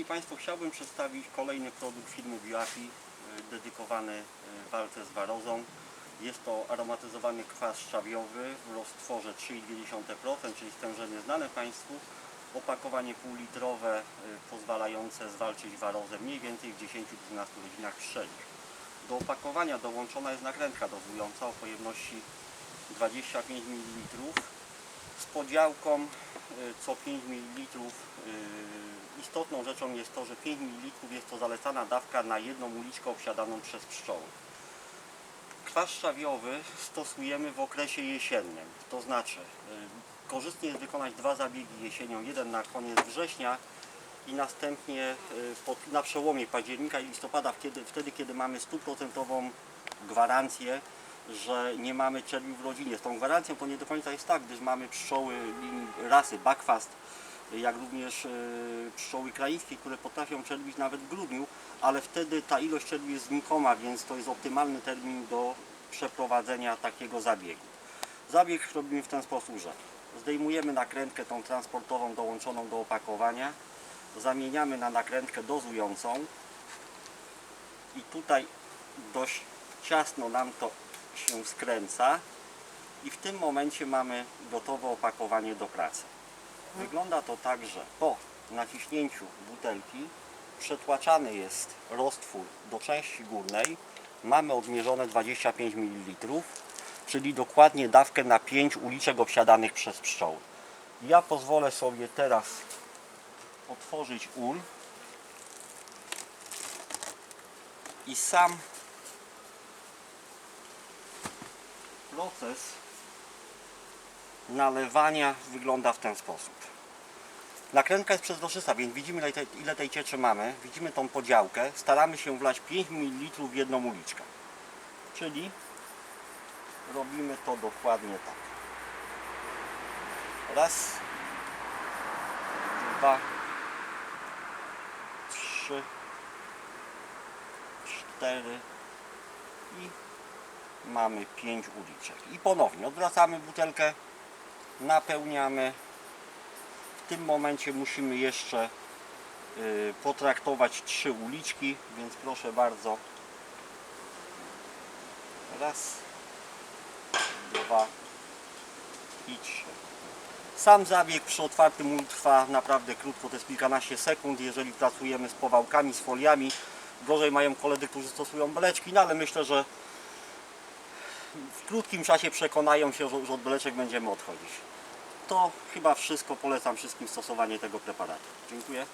Szanowni Państwo, chciałbym przedstawić kolejny produkt firmy Bioapi y, dedykowany y, walce z warozą. Jest to aromatyzowany kwas szczawiowy w roztworze 3,2%, czyli stężenie znane Państwu. Opakowanie półlitrowe y, pozwalające zwalczyć warozę mniej więcej w 10-12 godzinach pszczelich. Do opakowania dołączona jest nakrętka dozująca o pojemności 25 ml z podziałką co 5 ml. Istotną rzeczą jest to, że 5 ml jest to zalecana dawka na jedną uliczkę obsiadaną przez pszczoły. Kwas szczawiowy stosujemy w okresie jesiennym, to znaczy y, korzystnie jest wykonać dwa zabiegi jesienią, jeden na koniec września i następnie y, pod, na przełomie października i listopada, wtedy, wtedy kiedy mamy stuprocentową gwarancję, że nie mamy czerwiu w rodzinie. Z tą gwarancją to nie do końca jest tak, gdyż mamy pszczoły rasy Buckfast, jak również y, pszczoły krańskie, które potrafią czerwić nawet w grudniu, ale wtedy ta ilość czerwi jest znikoma, więc to jest optymalny termin do przeprowadzenia takiego zabiegu. Zabieg robimy w ten sposób, że zdejmujemy nakrętkę tą transportową dołączoną do opakowania, zamieniamy na nakrętkę dozującą i tutaj dość ciasno nam to się skręca i w tym momencie mamy gotowe opakowanie do pracy. Wygląda to tak, że po naciśnięciu butelki przetłaczany jest roztwór do części górnej. Mamy odmierzone 25 ml, czyli dokładnie dawkę na 5 uliczek obsiadanych przez pszczoły. Ja pozwolę sobie teraz otworzyć ul i sam proces nalewania wygląda w ten sposób. Nakrętka jest przezroczysta, więc widzimy ile tej, cieczy mamy. Widzimy tą podziałkę. Staramy się wlać 5 ml w jedną uliczkę. Czyli robimy to dokładnie tak. Raz, dwa, trzy, cztery i mamy 5 uliczek. I ponownie odwracamy butelkę, napełniamy. W tym momencie musimy jeszcze y, potraktować trzy uliczki, więc proszę bardzo. Raz, dwa i trzy. Sam zabieg przy otwartym ulu trwa naprawdę krótko, to jest kilkanaście sekund. Jeżeli pracujemy z powałkami, z foliami, gorzej mają koledzy, którzy stosują beleczki, no ale myślę, że w krótkim czasie przekonają się, że że od beleczek będziemy odchodzić. To chyba wszystko. Polecam wszystkim stosowanie tego preparatu. Dziękuję.